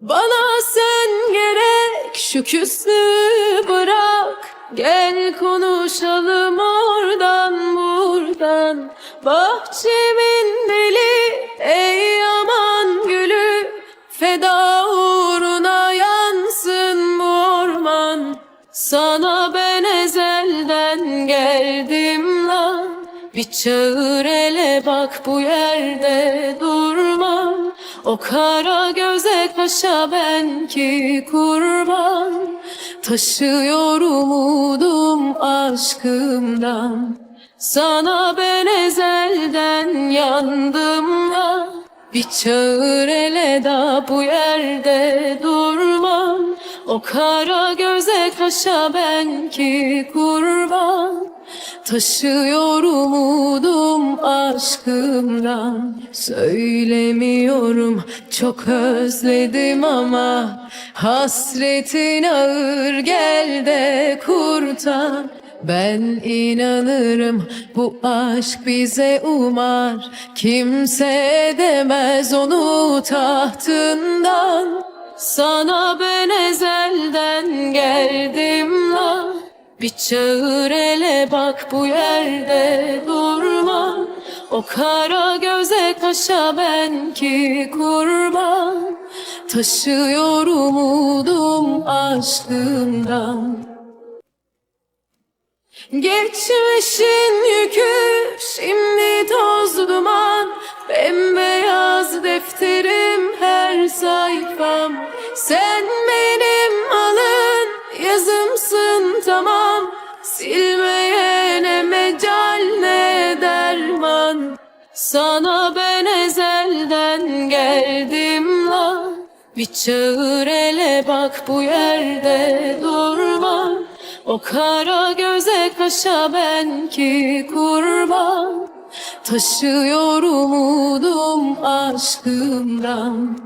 Bana sen gerek şu küslüğü bırak. Gel konuşalım oradan buradan. Bahçemin deli ey aman gülü. Feda uğruna yansın bu orman. Sana ben ezelden geldim lan. Bir çağır ele bak bu yerde durma O kara göze kaşa ben ki kurban Taşıyor umudum aşkımdan. Sana ben ezelden yandım ya Bir çağır ele da bu yerde durma O kara göze kaşa ben ki kurban Taşıyor umudum aşkımdan. Söylemiyorum çok özledim ama Hasretin ağır gel de kurtar. Ben inanırım bu aşk bize umar. Kimse edemez onu tahtından. Sana ben ezelden geldim bir çağır ele bak bu yerde durma O kara göze kaşa ben ki kurban. Taşıyor umudum aşkından. Geçmişin yükü şimdi toz duman. Bembeyaz defterim her sayfam. Sen yazımsın tamam. Silmeye ne mecal ne derman. Sana ben ezelden geldim lan Bir çağır ele bak bu yerde durma. O kara göze kaşa ben ki kurban. Taşıyor umudum aşkımdan